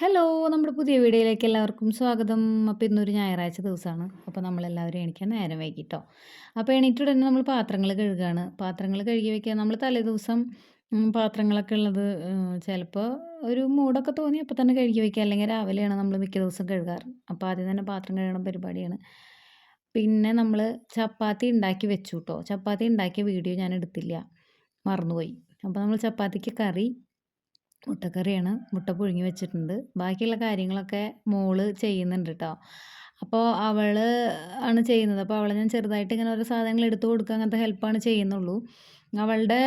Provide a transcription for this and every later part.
Hello നമ്മുടെ പുതിയ വീഡിയോയിലേക്ക് എല്ലാവർക്കും സ്വാഗതം. അപ്പോൾ ഇന്നൊരു ഞായറാഴ്ച ദിവസമാണ്. അപ്പോൾ നമ്മളെല്ലാവരും എണീക്കാൻ നേരം വൈകിട്ടോ. അപ്പോൾ എണീറ്റ് ഉടനെ നമ്മൾ പാത്രങ്ങൾ കഴുകുകയാണ് പാത്രങ്ങൾ കഴുകി വയ്ക്കുക നമ്മൾ തലേദിവസം ദിവസം പാത്രങ്ങളൊക്കെ ഉള്ളത് ചിലപ്പോൾ ഒരു മൂടൊക്കെ തോന്നി അപ്പോൾ തന്നെ കഴുകി വയ്ക്കുക അല്ലെങ്കിൽ രാവിലെയാണ് നമ്മൾ മിക്ക ദിവസം കഴുകാറ്. അപ്പോൾ ആദ്യം തന്നെ പാത്രം കഴുകണ പരിപാടിയാണ്. പിന്നെ നമ്മൾ ചപ്പാത്തി ഉണ്ടാക്കി വെച്ചു കേട്ടോ. ചപ്പാത്തി ഉണ്ടാക്കിയ വീഡിയോ ഞാൻ എടുത്തില്ല. മറന്നുപോയി. അപ്പോൾ നമ്മൾ ചപ്പാത്തിക്ക് കറി മുട്ടക്കറിയാണ് മുട്ട പുഴുങ്ങി വെച്ചിട്ടുണ്ട്. ബാക്കിയുള്ള കാര്യങ്ങളൊക്കെ മോൾ ചെയ്യുന്നുണ്ട് കേട്ടോ അപ്പോൾ അവൾ ആണ് ചെയ്യുന്നത്. അപ്പോൾ അവളെ ഞാൻ ചെറുതായിട്ട് ഇങ്ങനെ ഓരോ സാധനങ്ങൾ എടുത്തു കൊടുക്കുക അങ്ങനത്തെ ഹെൽപ്പാണ് ചെയ്യുന്നുള്ളൂ. അവളുടെ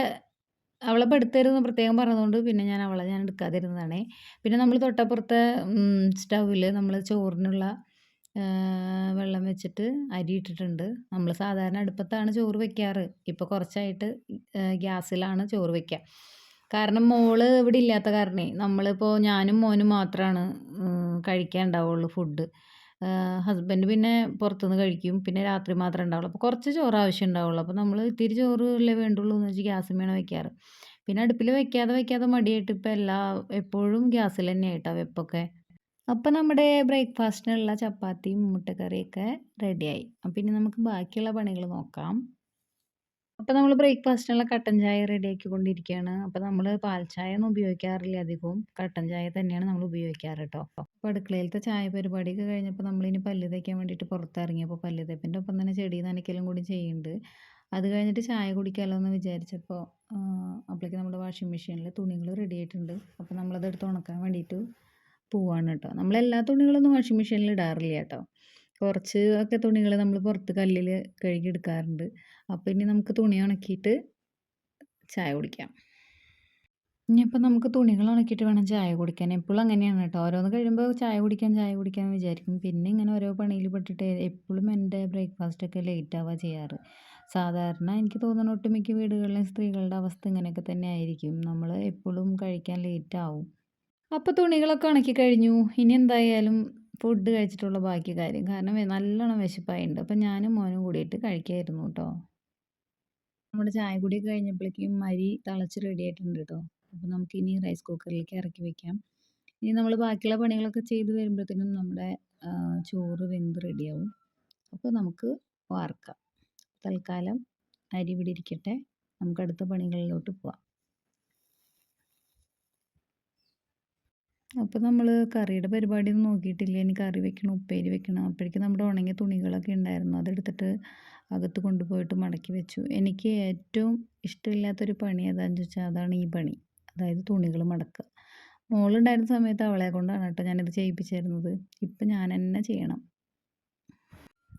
അവളെ പെടുത്തരുതെന്ന് പ്രത്യേകം പറഞ്ഞതുകൊണ്ട് പിന്നെ ഞാൻ അവളെ ഞാൻ എടുക്കാതിരുന്നതാണേ. പിന്നെ നമ്മൾ തൊട്ടപ്പുറത്തെ സ്റ്റൗവിൽ നമ്മൾ ചോറിനുള്ള വെള്ളം വെച്ചിട്ട് അരി ഇട്ടിട്ടുണ്ട്. നമ്മൾ സാധാരണ അടുപ്പത്താണ് ചോറ് വെക്കാറ്. ഇപ്പോൾ കുറച്ചായിട്ട് ഗ്യാസിലാണ് ചോറ് വെക്കുക കാരണം മോൾ ഇവിടെ ഇല്ലാത്ത കാരണേ നമ്മളിപ്പോൾ ഞാനും മോനും മാത്രമാണ് കഴിക്കാൻ ഉണ്ടാവുള്ളൂ ഫുഡ് ഹസ്ബൻഡ് പിന്നെ പുറത്തുനിന്ന് കഴിക്കും പിന്നെ രാത്രി മാത്രമേ ഉണ്ടാവുള്ളൂ അപ്പോൾ കുറച്ച് ചോറ് ആവശ്യം ഉണ്ടാവുള്ളൂ അപ്പോൾ നമ്മൾ ഇത്തിരി ചോറ് അല്ലേ വേണ്ടുള്ളൂ എന്ന് വെച്ച് വേണം വെക്കാറ്. പിന്നെ അടുപ്പിൽ വെക്കാതെ വെക്കാതെ മടിയായിട്ട് ഇപ്പോൾ എല്ലാ എപ്പോഴും ഗ്യാസിൽ തന്നെയായിട്ടാണ് വെപ്പൊക്കെ. അപ്പോൾ നമ്മുടെ ബ്രേക്ക്ഫാസ്റ്റിനുള്ള ചപ്പാത്തിയും മുട്ടക്കറിയൊക്കെ റെഡിയായി അപ്പം ഇനി നമുക്ക് ബാക്കിയുള്ള പണികൾ നോക്കാം. അപ്പോൾ നമ്മൾ ബ്രേക്ക്ഫാസ്റ്റിനുള്ള കട്ടൻ ചായ റെഡിയാക്കിക്കൊണ്ടിരിക്കുകയാണ് അപ്പോൾ നമ്മൾ പാൽ ചായ ഒന്നും ഉപയോഗിക്കാറില്ല അധികവും. കട്ടൻ ചായ തന്നെയാണ് നമ്മൾ ഉപയോഗിക്കാറ് കേട്ടോ അപ്പോൾ അടുക്കളയിലത്തെ ചായ പരിപാടിയൊക്കെ കഴിഞ്ഞപ്പോൾ നമ്മളിനി പല്ല് തേക്കാൻ വേണ്ടിയിട്ട് പുറത്തിറങ്ങിയപ്പോൾ പല്ല് തേപ്പിന്റെ ഒപ്പം തന്നെ ചെടി നനയ്ക്കലും കൂടി ചെയ്യുന്നുണ്ട്. അത് കഴിഞ്ഞിട്ട് ചായ കുടിക്കാമല്ലോ എന്ന് വിചാരിച്ചപ്പോൾ അപ്പോഴേക്ക് നമ്മുടെ വാഷിംഗ് മെഷീനിൽ തുണികൾ റെഡി ആയിട്ടുണ്ട്. അപ്പോൾ നമ്മളത് എടുത്ത് ഉണക്കാൻ വേണ്ടിയിട്ട് പോവാണ് കേട്ടോ നമ്മളെല്ലാ തുണികളൊന്നും വാഷിംഗ് മെഷീനിൽ ഇടാറില്ല കേട്ടോ കുറച്ച് ഒക്കെ തുണികൾ നമ്മൾ പുറത്ത് കല്ലിൽ കഴുകി എടുക്കാറുണ്ട്. അപ്പോൾ ഇനി നമുക്ക് തുണി ഉണക്കിയിട്ട് ചായ കുടിക്കാം. ഇനിയിപ്പോൾ നമുക്ക് തുണികൾ ഉണക്കിയിട്ട് വേണം ചായ കുടിക്കാൻ. എപ്പോഴും അങ്ങനെയാണ് കേട്ടോ. ഓരോന്ന് കഴിയുമ്പോൾ ചായ കുടിക്കാൻ ചായ കുടിക്കാൻ വിചാരിക്കും. പിന്നെ ഇങ്ങനെ ഓരോ പണിയിൽ പെട്ടിട്ട് എപ്പോഴും എന്റെ ബ്രേക്ക്ഫാസ്റ്റൊക്കെ ലേറ്റ് ആവുക ചെയ്യാറ്. സാധാരണ എനിക്ക് തോന്നുന്ന ഒട്ടുമിക്ക വീടുകളിലെ സ്ത്രീകളുടെ അവസ്ഥ ഇങ്ങനെയൊക്കെ തന്നെ ആയിരിക്കും. നമ്മൾ എപ്പോഴും കഴിക്കാൻ ലേറ്റ് ആവും. അപ്പോൾ തുണികളൊക്കെ ഉണക്കി കഴിഞ്ഞു. ഇനി എന്തായാലും ഫുഡ് കഴിച്ചിട്ടുള്ള ബാക്കി കാര്യം. കാരണം നല്ലോണം വിശപ്പായിട്ടുണ്ട് അപ്പം ഞാനും മോനും കൂടിയിട്ട് കഴിക്കായിരുന്നു കേട്ടോ നമ്മുടെ ചായ കൂടി കഴിഞ്ഞപ്പോഴേക്കും മരി തിളച്ച് റെഡി ആയിട്ടുണ്ട് കേട്ടോ അപ്പോൾ നമുക്ക് ഇനി റൈസ് കുക്കറിലേക്ക് ഇറക്കി വെക്കാം. ഇനി നമ്മൾ ബാക്കിയുള്ള പണികളൊക്കെ ചെയ്ത് വരുമ്പോഴത്തേനും നമ്മുടെ ചോറ് വെന്ത് റെഡിയാവും അപ്പോൾ നമുക്ക് വാർക്കാം തൽക്കാലം അരി ഇവിടെ ഇരിക്കട്ടെ. നമുക്ക് അടുത്ത പണികളിലോട്ട് പോവാം. അപ്പോൾ നമ്മൾ കറിയുടെ പരിപാടി ഒന്നും നോക്കിയിട്ടില്ല. ഇനി കറി വെക്കണം ഉപ്പേരി വെക്കണം. അപ്പോഴേക്കും നമ്മുടെ ഉണങ്ങിയ തുണികളൊക്കെ ഉണ്ടായിരുന്നു. അതെടുത്തിട്ട് അകത്ത് കൊണ്ടുപോയിട്ട് മടക്കി വെച്ചു. എനിക്ക് ഏറ്റവും ഇഷ്ടമില്ലാത്തൊരു പണി ഏതാണെന്ന് ചോദിച്ചാൽ അതാണ് ഈ പണി. അതായത് തുണികൾ മടക്കുക. മോളുണ്ടായിരുന്ന സമയത്ത് അവളെ കൊണ്ടാണ് കേട്ടോ ഞാനിത് ചെയ്യിപ്പിച്ചിരുന്നത്. ഇപ്പം ഞാൻ തന്നെ ചെയ്യണം.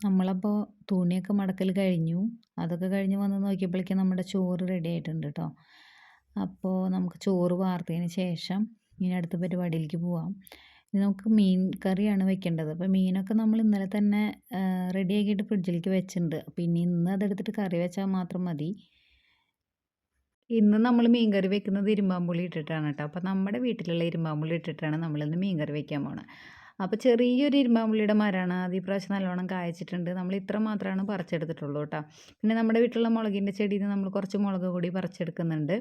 നമ്മളപ്പോൾ തുണിയൊക്കെ മടക്കൽ കഴിഞ്ഞു. അതൊക്കെ കഴിഞ്ഞ് വന്ന് നോക്കിയപ്പോഴേക്കും നമ്മുടെ ചോറ് റെഡി ആയിട്ടുണ്ട് കേട്ടോ. അപ്പോൾ നമുക്ക് ചോറ് വാർത്തതിന് ശേഷം ഇനി അടുത്ത പരിപാടിയിലേക്ക് പോവാം. ഇനി നമുക്ക് മീൻ കറിയാണ് വെക്കേണ്ടത്. അപ്പോൾ മീനൊക്കെ നമ്മൾ ഇന്നലെ തന്നെ റെഡിയാക്കിയിട്ട് ഫ്രിഡ്ജിലേക്ക് വെച്ചിട്ടുണ്ട്. അപ്പോൾ ഇനി ഇന്ന് അതെടുത്തിട്ട് കറി വെച്ചാൽ മാത്രം മതി. ഇന്ന് നമ്മൾ മീൻ കറി വെക്കുന്നത് ഇരുമ്പാമ്പുളി ഇട്ടിട്ടാണ് കേട്ടോ. അപ്പോൾ നമ്മുടെ വീട്ടിലുള്ള ഇരുമ്പാമ്പുളി ഇട്ടിട്ടാണ് നമ്മളിന്ന് മീൻ കറി വെക്കാൻ പോണത് അപ്പോൾ ചെറിയൊരു ഇരുമ്പാമ്പുള്ളിയുടെ മരമാണ്. അത് ഈ പ്രാവശ്യം നല്ലോണം കായച്ചിട്ടുണ്ട്. നമ്മൾ ഇത്ര മാത്രമാണ് പറിച്ചെടുത്തിട്ടുള്ളൂ കേട്ടോ. പിന്നെ നമ്മുടെ വീട്ടിലുള്ള മുളകിന്റെ ചെടിയിൽ നിന്ന് നമ്മൾ കുറച്ച് മുളക് കൂടി പറിച്ചെടുക്കുന്നുണ്ട്.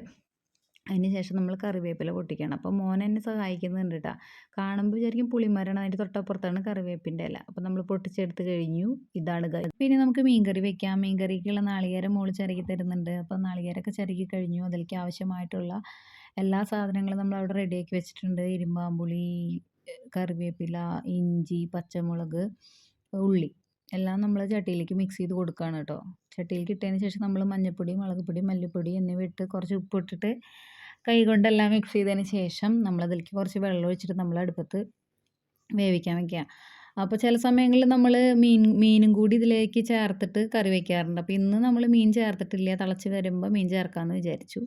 അതിന് ശേഷം നമ്മൾ കറിവേപ്പില പൊട്ടിക്കണം. അപ്പോൾ മോൻ എന്നെ സഹായിക്കുന്നുണ്ട് കേട്ടോ കാണുമ്പോൾ വിചാരിക്കും പുളിമരണം അതിന്റെ തൊട്ടപ്പുറത്താണ് കറിവേപ്പിന്റെ ഇല. അപ്പോൾ നമ്മൾ പൊട്ടിച്ചെടുത്ത് കഴിഞ്ഞു. ഇതാണ്. പിന്നെ നമുക്ക് മീൻകറി വെക്കാം. മീൻകറിക്കുള്ള നാളികേരം മോൾ ചിരകി തരുന്നുണ്ട്. അപ്പോൾ നാളികേരൊക്കെ ചിരകി കഴിഞ്ഞു. അതിലേക്ക് ആവശ്യമായിട്ടുള്ള എല്ലാ സാധനങ്ങളും നമ്മൾ അവിടെ റെഡിയാക്കി വെച്ചിട്ടുണ്ട്. ഇരുമ്പാമ്പുളി കറിവേപ്പില ഇഞ്ചി പച്ചമുളക് ഉള്ളി എല്ലാം നമ്മൾ ചട്ടിയിലേക്ക് മിക്സ് ചെയ്ത് കൊടുക്കുകയാണ് കേട്ടോ ചട്ടിയിലേക്ക് ഇട്ടതിന് ശേഷം നമ്മൾ മഞ്ഞൾപ്പൊടി മുളക് പൊടി മല്ലിപ്പൊടി എന്നിവ ഇട്ട് കുറച്ച് ഉപ്പ് ഇട്ടിട്ട് കൈ കൊണ്ടെല്ലാം മിക്സ് ചെയ്തതിന് ശേഷം നമ്മളതിലേക്ക് കുറച്ച് വെള്ളം ഒഴിച്ചിട്ട് നമ്മൾ അടുപ്പത്ത് വേവിക്കാൻ വെക്കുക. അപ്പോൾ ചില സമയങ്ങളിൽ നമ്മൾ മീൻ മീനും കൂടി ഇതിലേക്ക് ചേർത്തിട്ട് കറി വയ്ക്കാറുണ്ട് അപ്പോൾ ഇന്ന് നമ്മൾ മീൻ ചേർത്തിട്ടില്ല തിളച്ച് വരുമ്പോൾ മീൻ ചേർക്കാമെന്ന് വിചാരിച്ചു.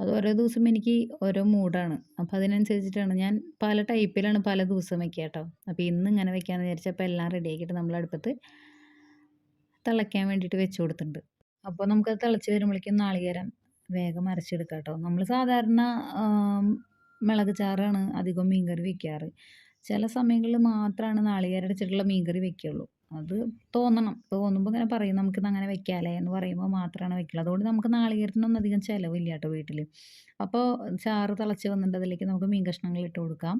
അത് ഓരോ ദിവസം എനിക്ക് ഓരോ മൂഡാണ്. അപ്പോൾ അതിനനുസരിച്ചിട്ടാണ് ഞാൻ പല ടൈപ്പിലാണ് പല ദിവസം വയ്ക്കുക കേട്ടോ. അപ്പോൾ ഇന്ന് ഇങ്ങനെ വെക്കാമെന്ന് വിചാരിച്ചപ്പോൾ എല്ലാം റെഡി ആക്കിയിട്ട് നമ്മൾ അടുപ്പത്ത് തിളയ്ക്കാൻ വേണ്ടിയിട്ട് വെച്ച് കൊടുത്തിട്ടുണ്ട്. അപ്പോൾ നമുക്കത് തിളച്ച് വരുമ്പോഴേക്കും നാളികേരം വേഗം അരച്ചെടുക്കാം കേട്ടോ നമ്മൾ സാധാരണ മുളക് ചാറാണ് അധികം മീൻകറി വെക്കാറ്. ചില സമയങ്ങളിൽ മാത്രമാണ് നാളികേരം അരച്ചിട്ടുള്ള മീൻകറി വെക്കുകയുള്ളൂ അത് തോന്നണം. തോന്നുമ്പോൾ ഇങ്ങനെ പറയും നമുക്കിത് അങ്ങനെ വെക്കാമല്ലേ എന്ന് പറയുമ്പോൾ മാത്രമാണ് വെക്കുള്ളൂ അതുകൊണ്ട് നമുക്ക് നാളികേരത്തിനൊന്നും അധികം ചിലവില്ല കേട്ടോ വീട്ടിൽ അപ്പോൾ ചാറ് തിളച്ച് വന്നിട്ട് അതിലേക്ക് നമുക്ക് മീൻ കഷ്ണങ്ങൾ ഇട്ട് കൊടുക്കാം.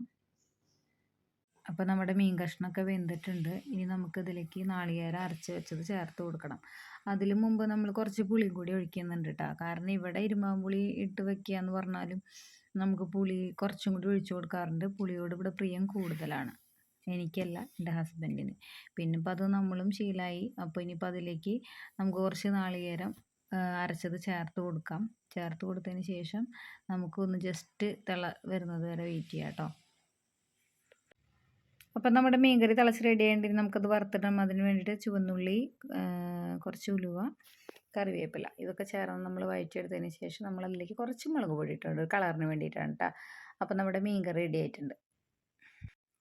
അപ്പോൾ നമ്മുടെ മീൻ കഷ്ണമൊക്കെ വെന്തിട്ടുണ്ട്. ഇനി നമുക്ക് ഇതിലേക്ക് നാളികേരം അരച്ച് വെച്ചത് ചേർത്ത് കൊടുക്കണം. അതിൽ മുമ്പ് നമ്മൾ കുറച്ച് പുളിയും കൂടി ഒഴിക്കുന്നുണ്ട് കേട്ടോ കാരണം ഇവിടെ ഇരുമ്പാമ്പുളി ഇട്ട് വെക്കുക എന്ന് പറഞ്ഞാലും നമുക്ക് പുളി കുറച്ചും കൂടി ഒഴിച്ചു കൊടുക്കാറുണ്ട്. പുളിയോട് ഇവിടെ പ്രിയം കൂടുതലാണ്. എനിക്കല്ല എന്റെ ഹസ്ബൻഡിന്. പിന്നെ ഇപ്പം അത് നമ്മളും ശീലമായി അപ്പോൾ ഇനിയിപ്പോൾ അതിലേക്ക് നമുക്ക് കുറച്ച് നാളികേരം അരച്ചത് ചേർത്ത് കൊടുക്കാം. ചേർത്ത് കൊടുത്തതിന് ശേഷം നമുക്കൊന്ന് ജസ്റ്റ് തിള വരുന്നത് വരെ വെയിറ്റ് ചെയ്യാം കേട്ടോ അപ്പം നമ്മുടെ മീൻകറി തിളച്ച് റെഡി ആയിട്ടുണ്ടെങ്കിൽ നമുക്കത് വറുത്തിടാം. അതിന് വേണ്ടിയിട്ട് ചുവന്നുള്ളി കുറച്ച് ഉലുവ കറിവേപ്പില ഇതൊക്കെ ചേർന്ന് നമ്മൾ വഴറ്റിയെടുത്തതിന് ശേഷം നമ്മൾ അതിലേക്ക് കുറച്ച് മുളക് പൊടി ഇട്ടുണ്ട് കളറിന് വേണ്ടിയിട്ടാണ് കേട്ടോ അപ്പം നമ്മുടെ മീൻകറി റെഡി ആയിട്ടുണ്ട്.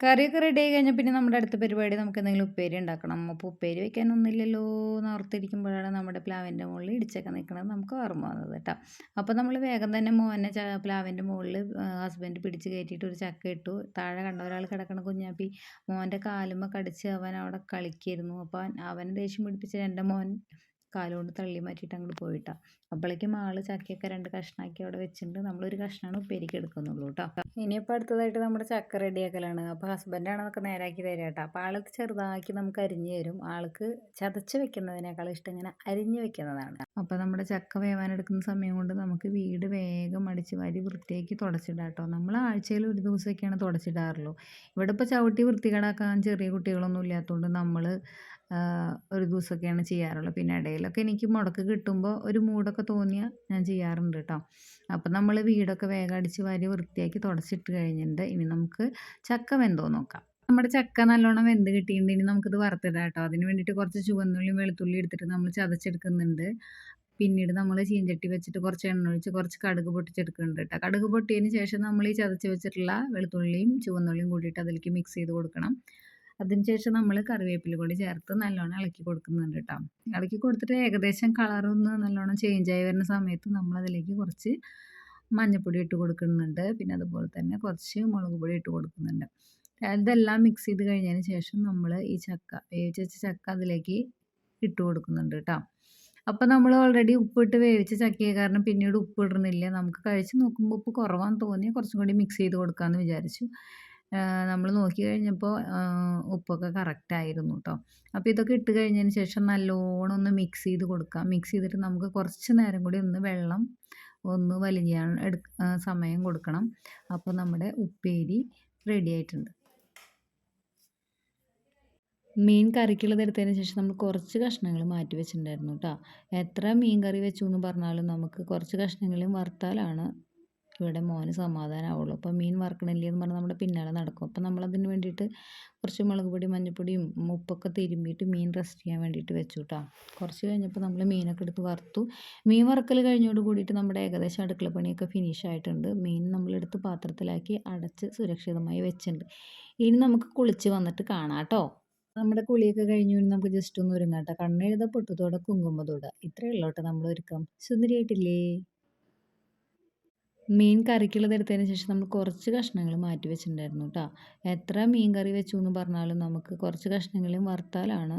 കറിയൊക്കെ റെഡി ആയി കഴിഞ്ഞാൽ പിന്നെ നമ്മുടെ അടുത്ത പരിപാടി നമുക്ക് എന്തെങ്കിലും ഉപ്പേരി ഉണ്ടാക്കണം. അപ്പോൾ ഉപ്പേരി വെക്കാനൊന്നുമില്ലല്ലോ എന്ന് നമ്മുടെ പ്ലാവിന്റെ മുകളിൽ ഇടിച്ചൊക്കെ നിൽക്കുന്നത് നമുക്ക് ഓർമ്മ വന്നത് കേട്ടോ. അപ്പോൾ നമ്മൾ വേഗം തന്നെ മോനെ പ്ലാവിന്റെ മുകളിൽ ഹസ്ബൻഡ് പിടിച്ച് കയറ്റിയിട്ട് ഒരു ചക്ക ഇട്ടു. താഴെ കണ്ട ഒരാൾ കിടക്കണ കുഞ്ഞാപ്പി മോന്റെ കാലുമ്മ കടിച്ച് അവൻ അവിടെ കളിക്കായിരുന്നു. അപ്പോൾ അവൻ ദേഷ്യം പിടിപ്പിച്ച് എന്റെ മോൻ കാലുകൊണ്ട് തള്ളി മാറ്റിയിട്ട് അങ്ങോട്ട് പോയിട്ടാ. അപ്പോഴേക്കും ആൾ ചക്കയൊക്കെ രണ്ട് കഷ്ണാക്കി അവിടെ വെച്ചിട്ടുണ്ട്. നമ്മളൊരു കഷ്ണമാണ് ഉപ്പേരിക്ക് എടുക്കുന്നുള്ളൂ കേട്ടോ ഇനിയിപ്പോൾ അടുത്തതായിട്ട് നമ്മുടെ ചക്ക റെഡിയാക്കലാണ്. അപ്പോൾ ഹസ്ബൻഡാണ് അതൊക്കെ നേരാക്കി തരാം കേട്ടോ അപ്പോൾ ആൾക്ക് ചെറുതാക്കി നമുക്ക് അരിഞ്ഞ് തരും. ആൾക്ക് ചതച്ച് വെക്കുന്നതിനേക്കാൾ ഇഷ്ടം ഇങ്ങനെ അരിഞ്ഞ് വെക്കുന്നതാണ്. അപ്പോൾ നമ്മുടെ ചക്ക വേവാനെടുക്കുന്ന സമയം കൊണ്ട് നമുക്ക് വീട് വേഗം അടിച്ച് വാരി വൃത്തിയാക്കി തുടച്ചിടാം കേട്ടോ നമ്മൾ ആഴ്ചയിൽ ഒരു ദിവസമൊക്കെയാണ് തുടച്ചിടാറുള്ളൂ. ഇവിടെ ഇപ്പോൾ ചവിട്ടി വൃത്തികേടാക്കാൻ ചെറിയ കുട്ടികളൊന്നും ഇല്ലാത്തതുകൊണ്ട് നമ്മൾ ഒരു ദിവസമൊക്കെയാണ് ചെയ്യാറുള്ളത്. പിന്നെ ഇടയിലൊക്കെ എനിക്ക് മുടക്ക് കിട്ടുമ്പോൾ ഒരു മൂടൊക്കെ തോന്നിയാൽ ഞാൻ ചെയ്യാറുണ്ട് കേട്ടോ അപ്പം നമ്മൾ വീടൊക്കെ വേഗം അടിച്ച് വാരി വൃത്തിയാക്കി തുടച്ചിട്ട് കഴിഞ്ഞിട്ടുണ്ട്. ഇനി നമുക്ക് ചക്ക വെന്തോ നോക്കാം. നമ്മുടെ ചക്ക നല്ലോണം വെന്ത് കിട്ടിയിട്ടുണ്ട്. ഇനി നമുക്കിത് വറുത്തിടാം കേട്ടോ അതിന് വേണ്ടിയിട്ട് കുറച്ച് ചുവന്നുള്ളിയും വെളുത്തുള്ളി എടുത്തിട്ട് നമ്മൾ ചതച്ചെടുക്കുന്നുണ്ട്. പിന്നീട് നമ്മൾ ചീഞ്ചട്ടി വെച്ചിട്ട് കുറച്ച് എണ്ണ ഒഴിച്ച് കുറച്ച് കടുക് പൊട്ടിച്ചെടുക്കുന്നുണ്ട് കേട്ടോ കടുക് പൊട്ടിയതിന് ശേഷം നമ്മൾ ഈ ചതച്ച് വെച്ചിട്ടുള്ള വെളുത്തുള്ളിയും ചുവന്നുള്ളിയും കൂടിയിട്ട് അതിലേക്ക് മിക്സ് ചെയ്ത് കൊടുക്കണം. അതിനുശേഷം നമ്മൾ കറിവേപ്പില കൂടി ചേർത്ത് നല്ലോണം ഇളക്കി കൊടുക്കുന്നുണ്ട് കേട്ടോ ഇളക്കി കൊടുത്തിട്ട് ഏകദേശം കളറൊന്ന് നല്ലോണം ചേഞ്ച് ആയി വരുന്ന സമയത്ത് നമ്മൾ അതിലേക്ക് കുറച്ച് മഞ്ഞൾപ്പൊടി ഇട്ട് കൊടുക്കുന്നുണ്ട്. പിന്നെ അതുപോലെ തന്നെ കുറച്ച് മുളക് പൊടി ഇട്ട് കൊടുക്കുന്നുണ്ട്. ഇതെല്ലാം മിക്സ് ചെയ്ത് കഴിഞ്ഞതിന് ശേഷം നമ്മൾ ഈ ചക്ക വേവിച്ച വെച്ച ചക്ക അതിലേക്ക് ഇട്ട് കൊടുക്കുന്നുണ്ട് കേട്ടോ അപ്പോൾ നമ്മൾ ഓൾറെഡി ഉപ്പിട്ട് വേവിച്ച ചക്കയെ കാരണം പിന്നീട് ഉപ്പ് ഇടുന്നില്ല നമുക്ക് കഴിച്ച് നോക്കുമ്പോൾ ഉപ്പ് കുറവാന്ന് തോന്നി കുറച്ചും കൂടി മിക്സ് ചെയ്ത് കൊടുക്കാമെന്ന് വിചാരിച്ചു. നമ്മൾ നോക്കി കഴിഞ്ഞപ്പോൾ ഉപ്പൊക്കെ കറക്റ്റായിരുന്നു കേട്ടോ അപ്പോൾ ഇതൊക്കെ ഇട്ട് കഴിഞ്ഞതിന് ശേഷം നല്ലോണം ഒന്ന് മിക്സ് ചെയ്ത് കൊടുക്കാം. മിക്സ് ചെയ്തിട്ട് നമുക്ക് കുറച്ച് നേരം കൂടി ഒന്ന് വെള്ളം ഒന്ന് വലിഞ്ഞാൻ എടു സമയം കൊടുക്കണം. അപ്പോൾ നമ്മുടെ ഉപ്പേരി റെഡി ആയിട്ടുണ്ട്. മീൻ കറിക്കുള്ളത് എടുത്തതിന് ശേഷം നമ്മൾ കുറച്ച് കഷ്ണങ്ങൾ മാറ്റി വെച്ചിട്ടുണ്ടായിരുന്നു കേട്ടോ എത്ര മീൻ കറി വെച്ചു എന്ന് പറഞ്ഞാലും നമുക്ക് കുറച്ച് കഷ്ണങ്ങളും വറുത്താലാണ് ഇവിടെ മോന് സമാധാനമാവുള്ളൂ അപ്പോൾ മീൻ വറക്കണില്ലേ എന്ന് പറഞ്ഞാൽ നമ്മുടെ പിന്നാലെ നടക്കും. അപ്പോൾ നമ്മളതിന് വേണ്ടിയിട്ട് കുറച്ച് മുളക് പൊടി മഞ്ഞൾപ്പൊടിയും ഉപ്പൊക്കെ തിരുമ്മിയിട്ട് മീൻ റെസ്റ്റ് ചെയ്യാൻ വേണ്ടിയിട്ട് വെച്ചു കേട്ടോ കുറച്ച് കഴിഞ്ഞപ്പോൾ നമ്മൾ മീനൊക്കെ എടുത്ത് വറുത്തു. മീൻ വറക്കൽ കഴിഞ്ഞോട് കൂടിയിട്ട് നമ്മുടെ ഏകദേശം അടുക്കള പണിയൊക്കെ ഫിനിഷ് ആയിട്ടുണ്ട്. മീൻ നമ്മളെടുത്ത് പാത്രത്തിലാക്കി അടച്ച് സുരക്ഷിതമായി വെച്ചിട്ടുണ്ട്. ഇനി നമുക്ക് കുളിച്ച് വന്നിട്ട് കാണാം കേട്ടോ. നമ്മുടെ കുളിയൊക്കെ കഴിഞ്ഞു നമുക്ക് ജസ്റ്റ് ഒന്ന് ഒരുങ്ങാട്ടോ കണ്ണെഴുത പൊട്ടുതോടെ കുങ്കുമതോടെ ഇത്രയേ ഉള്ളൂ നമ്മൾ ഒരുക്കം സുന്ദരിയായിട്ടില്ലേ? മീൻ കറിക്കുള്ളത് എടുത്തതിന് ശേഷം നമ്മൾ കുറച്ച് കഷ്ണങ്ങൾ മാറ്റി വെച്ചിട്ടുണ്ടായിരുന്നു കേട്ടോ എത്ര മീൻ കറി വെച്ചു എന്ന് പറഞ്ഞാലും നമുക്ക് കുറച്ച് കഷ്ണങ്ങളും വറുത്താലാണ്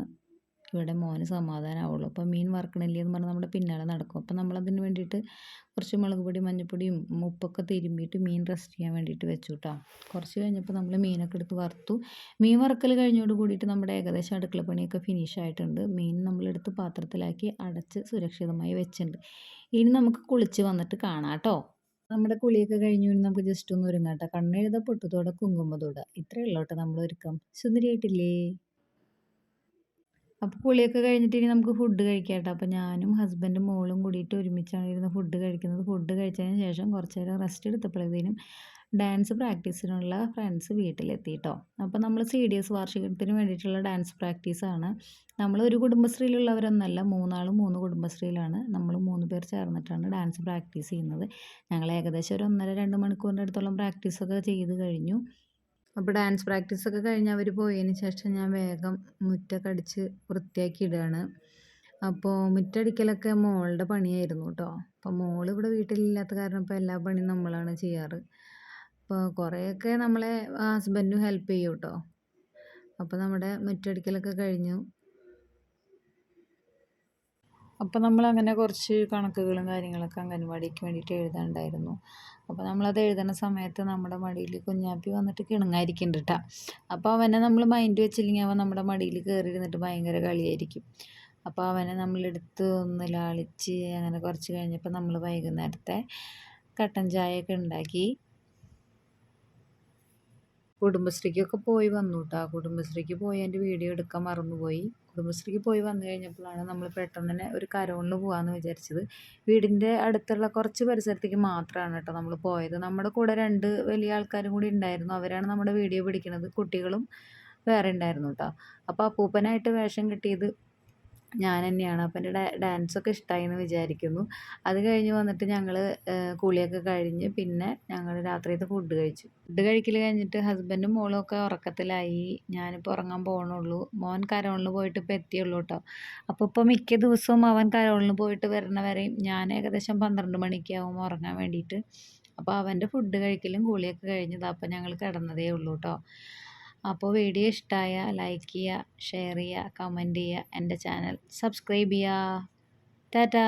ഇവിടെ മോന് സമാധാനമാവുള്ളൂ അപ്പോൾ മീൻ വറക്കണില്ലേ എന്ന് പറഞ്ഞാൽ നമ്മുടെ പിന്നാലെ നടക്കും. അപ്പോൾ നമ്മളതിന് വേണ്ടിയിട്ട് കുറച്ച് മുളക് പൊടി മഞ്ഞൾപ്പൊടിയും ഉപ്പൊക്കെ തിരുമ്മിയിട്ട് മീൻ റെസ്റ്റ് ചെയ്യാൻ വേണ്ടിയിട്ട് വെച്ചു കേട്ടോ കുറച്ച് കഴിഞ്ഞപ്പോൾ നമ്മൾ മീനൊക്കെ എടുത്ത് വറുത്തു. മീൻ വറക്കൽ കഴിഞ്ഞോട് കൂടിയിട്ട് നമ്മുടെ ഏകദേശം അടുക്കള പണിയൊക്കെ ഫിനിഷ് ആയിട്ടുണ്ട്. മീൻ നമ്മളെടുത്ത് പാത്രത്തിലാക്കി അടച്ച് സുരക്ഷിതമായി വെച്ചിട്ടുണ്ട്. ഇനി നമുക്ക് കുളിച്ച് വന്നിട്ട് കാണാം കേട്ടോ നമ്മുടെ കുളിയൊക്കെ കഴിഞ്ഞു നമുക്ക് ജസ്റ്റ് ഒന്ന് ഒരുങ്ങാം ട്ടോ. കണ്ണെഴുത പൊട്ടുതൊട കുങ്കുമതൊട ഇത്രയേ ഉള്ളൂ കേട്ടോ. നമ്മൾ ഒരുക്കം. സുന്ദരിയായിട്ടില്ലേ? അപ്പോൾ കുളിയൊക്കെ കഴിഞ്ഞിട്ട് ഇനി നമുക്ക് ഫുഡ് കഴിക്കാം കേട്ടോ അപ്പോൾ ഞാനും ഹസ്ബൻഡും മോളും കൂടിയിട്ട് ഒരുമിച്ചാണ് ഇരുന്ന് ഫുഡ് കഴിക്കുന്നത്. ഫുഡ് കഴിച്ചതിന് ശേഷം കുറച്ച് നേരം റെസ്റ്റ് എടുത്തപ്പോഴത്തേനും ഡാൻസ് പ്രാക്ടീസിനുള്ള ഫ്രണ്ട്സ് വീട്ടിലെത്തി കേട്ടോ അപ്പോൾ നമ്മൾ സി ഡി എസ് വാർഷികത്തിന് വേണ്ടിയിട്ടുള്ള ഡാൻസ് പ്രാക്ടീസാണ് നമ്മൾ ഒരു കുടുംബശ്രീയിലുള്ളവരൊന്നല്ല മൂന്നാളും മൂന്ന് കുടുംബശ്രീയിലാണ്. നമ്മൾ മൂന്ന് പേർ ചേർന്നിട്ടാണ് ഡാൻസ് പ്രാക്ടീസ് ചെയ്യുന്നത്. ഞങ്ങൾ ഏകദേശം ഒരു ഒന്നര രണ്ട് മണിക്കൂറിന്റെ അടുത്തോളം പ്രാക്ടീസൊക്കെ ചെയ്ത് കഴിഞ്ഞു. അപ്പോൾ ഡാൻസ് പ്രാക്ടീസൊക്കെ കഴിഞ്ഞ് അവർ പോയതിന് ശേഷം ഞാൻ വേഗം മുറ്റൊക്കെ അടിച്ച് വൃത്തിയാക്കി ഇടുകയാണ് അപ്പോൾ മുറ്റടിക്കലൊക്കെ മോളുടെ പണിയായിരുന്നു കേട്ടോ അപ്പോൾ മോൾ ഇവിടെ വീട്ടിലില്ലാത്ത കാരണം ഇപ്പോൾ എല്ലാ പണിയും നമ്മളാണ് ചെയ്യാറ്. അപ്പോൾ കുറേയൊക്കെ നമ്മളെ ഹസ്ബൻഡും ഹെൽപ്പ് ചെയ്യും കേട്ടോ അപ്പോൾ നമ്മുടെ മുറ്റടിക്കലൊക്കെ കഴിഞ്ഞു. അപ്പോൾ നമ്മൾ അങ്ങനെ കുറച്ച് കണക്കുകളും കാര്യങ്ങളൊക്കെ അംഗൻവാടിക്ക് വേണ്ടിയിട്ട് എഴുതാനുണ്ടായിരുന്നു. അപ്പോൾ നമ്മളത് എഴുതുന്ന സമയത്ത് നമ്മുടെ മടിയിൽ കുഞ്ഞാപ്പി വന്നിട്ട് കിണുങ്ങായിരിക്കുന്നുണ്ട് കേട്ടോ അപ്പോൾ അവനെ നമ്മൾ മൈൻഡ് വെച്ചില്ലെങ്കിൽ അവൻ നമ്മുടെ മടിയിൽ കയറി ഇരുന്നിട്ട് ഭയങ്കര കളിയായിരിക്കും. അപ്പോൾ അവനെ നമ്മളെടുത്ത് ഒന്ന് ലാളിച്ച് അങ്ങനെ കുറച്ച് കഴിഞ്ഞപ്പോൾ നമ്മൾ വൈകുന്നേരത്തെ കട്ടൻ ചായയൊക്കെ ഉണ്ടാക്കി. കുടുംബശ്രീക്കൊക്കെ പോയി വന്നു കേട്ടോ കുടുംബശ്രീക്ക് പോയി എന്റെ വീഡിയോ എടുക്കാൻ മറന്നുപോയി. കുടുംബശ്രീക്ക് പോയി വന്നു കഴിഞ്ഞപ്പോഴാണ് നമ്മൾ പെട്ടെന്ന് തന്നെ ഒരു കരോളിന് പോകാമെന്ന് വിചാരിച്ചത്. വീടിന്റെ അടുത്തുള്ള കുറച്ച് പരിസരത്തേക്ക് മാത്രമാണ് കേട്ടോ നമ്മൾ പോയത്. നമ്മുടെ കൂടെ രണ്ട് വലിയ ആൾക്കാരും കൂടി ഉണ്ടായിരുന്നു. അവരാണ് നമ്മുടെ വീഡിയോ പിടിക്കുന്നത് കുട്ടികളും വേറെ ഉണ്ടായിരുന്നു കേട്ടോ. അപ്പോൾ അപ്പൂപ്പനായിട്ട് വേഷം കിട്ടിയത് ഞാൻ തന്നെയാണ് അപ്പം എന്റെ ഡാൻസൊക്കെ ഇഷ്ടമായി എന്ന് വിചാരിക്കുന്നു. അത് കഴിഞ്ഞ് വന്നിട്ട് ഞങ്ങൾ കുളിയൊക്കെ കഴിഞ്ഞ് പിന്നെ ഞങ്ങൾ രാത്രിയത്തെ ഫുഡ് കഴിച്ചു. ഫുഡ് കഴിക്കൽ കഴിഞ്ഞിട്ട് ഹസ്ബൻഡും മോളും ഒക്കെ ഉറക്കത്തിലായി. ഞാനിപ്പോൾ ഉറങ്ങാൻ പോകണുള്ളൂ മോൻ കരോളിന് പോയിട്ട് ഇപ്പോൾ എത്തിയുള്ളൂ കേട്ടോ അപ്പോൾ ഇപ്പോൾ മിക്ക ദിവസവും അവൻ കരോളിന് പോയിട്ട് വരണവരെയും വരെയും ഞാൻ ഏകദേശം പന്ത്രണ്ട് മണിക്കാവും ഉറങ്ങാൻ വേണ്ടിയിട്ട്. അപ്പോൾ അവന്റെ ഫുഡ് കഴിക്കലും കുളിയൊക്കെ കഴിഞ്ഞതാണ് അപ്പോൾ ഞങ്ങൾ കിടന്നതേ ഉള്ളൂ കേട്ടോ അപ്പോൾ വീഡിയോ ഇഷ്ടമായ ലൈക്ക് ചെയ്യുക ഷെയർ ചെയ്യുക കമന്റ് ചെയ്യുക എന്റെ ചാനൽ സബ്സ്ക്രൈബ് ചെയ്യുക ടാറ്റാ.